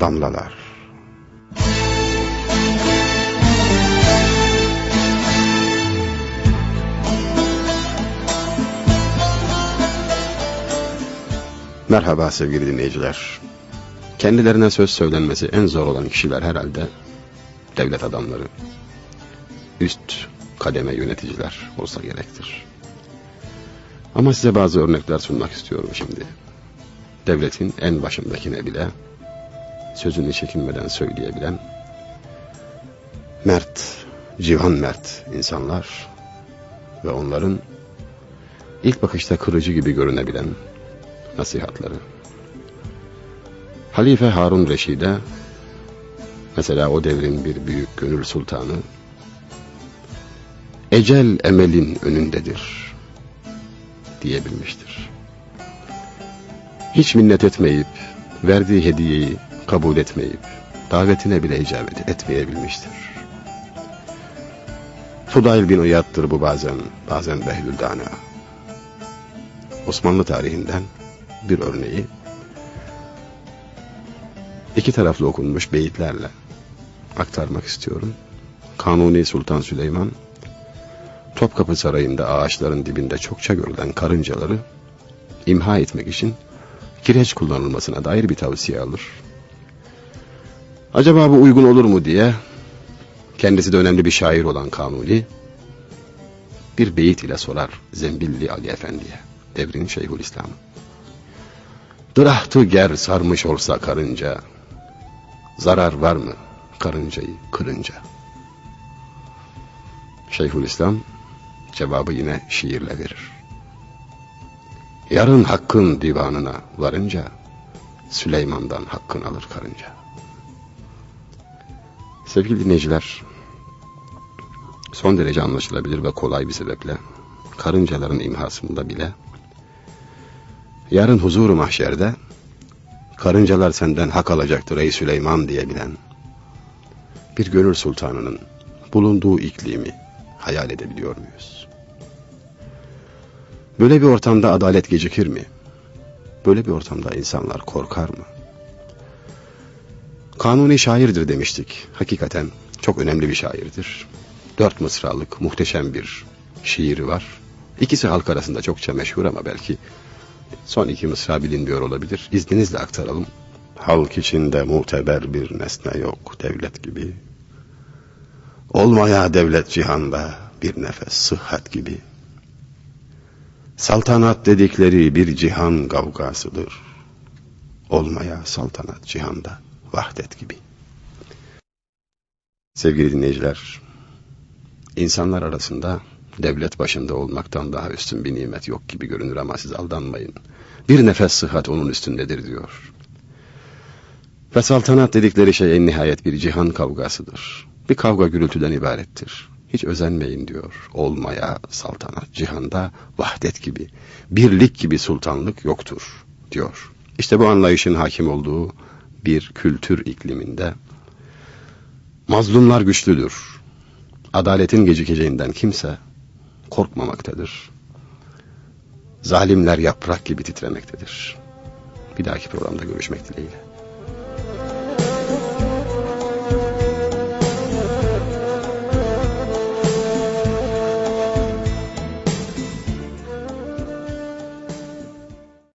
damlalar. Merhaba sevgili dinleyiciler. Kendilerine söz söylenmesi en zor olan kişiler herhalde devlet adamları, üst kademe yöneticiler olsa gerektir. Ama size bazı örnekler sunmak istiyorum şimdi. Devletin en başındakine bile sözünü çekinmeden söyleyebilen mert, civan mert insanlar ve onların ilk bakışta kırıcı gibi görünebilen nasihatları. Halife Harun Reşid'e mesela o devrin bir büyük gönül sultanı ecel emelin önündedir diyebilmiştir. Hiç minnet etmeyip verdiği hediyeyi kabul etmeyip davetine bile icabet etmeyebilmiştir. Fudayl bin Uyad'dır bu bazen, bazen Behlül Dana. Osmanlı tarihinden bir örneği iki taraflı okunmuş beyitlerle aktarmak istiyorum. Kanuni Sultan Süleyman Topkapı Sarayı'nda ağaçların dibinde çokça görülen karıncaları imha etmek için kireç kullanılmasına dair bir tavsiye alır. Acaba bu uygun olur mu diye kendisi de önemli bir şair olan Kanuni bir beyit ile sorar Zembilli Ali Efendi'ye devrin Şeyhülislam'ı. Dırahtı ger sarmış olsa karınca zarar var mı karıncayı kırınca? Şeyhülislam cevabı yine şiirle verir. Yarın hakkın divanına varınca Süleyman'dan hakkın alır karınca. Sevgili dinleyiciler, son derece anlaşılabilir ve kolay bir sebeple karıncaların imhasında bile yarın huzuru mahşerde karıncalar senden hak alacaktır ey Süleyman diyebilen bir gönül sultanının bulunduğu iklimi hayal edebiliyor muyuz? Böyle bir ortamda adalet gecikir mi? Böyle bir ortamda insanlar korkar mı? Kanuni şairdir demiştik. Hakikaten çok önemli bir şairdir. Dört mısralık muhteşem bir şiiri var. İkisi halk arasında çokça meşhur ama belki son iki mısra bilinmiyor olabilir. İzninizle aktaralım. Halk içinde muteber bir nesne yok devlet gibi. Olmaya devlet cihanda bir nefes sıhhat gibi. Saltanat dedikleri bir cihan kavgasıdır. Olmaya saltanat cihanda vahdet gibi. Sevgili dinleyiciler, insanlar arasında devlet başında olmaktan daha üstün bir nimet yok gibi görünür ama siz aldanmayın. Bir nefes sıhhat onun üstündedir diyor. Ve saltanat dedikleri şey en nihayet bir cihan kavgasıdır. Bir kavga gürültüden ibarettir. Hiç özenmeyin diyor. Olmaya saltanat cihanda vahdet gibi, birlik gibi sultanlık yoktur diyor. İşte bu anlayışın hakim olduğu bir kültür ikliminde mazlumlar güçlüdür. Adaletin gecikeceğinden kimse korkmamaktadır. Zalimler yaprak gibi titremektedir. Bir dahaki programda görüşmek dileğiyle.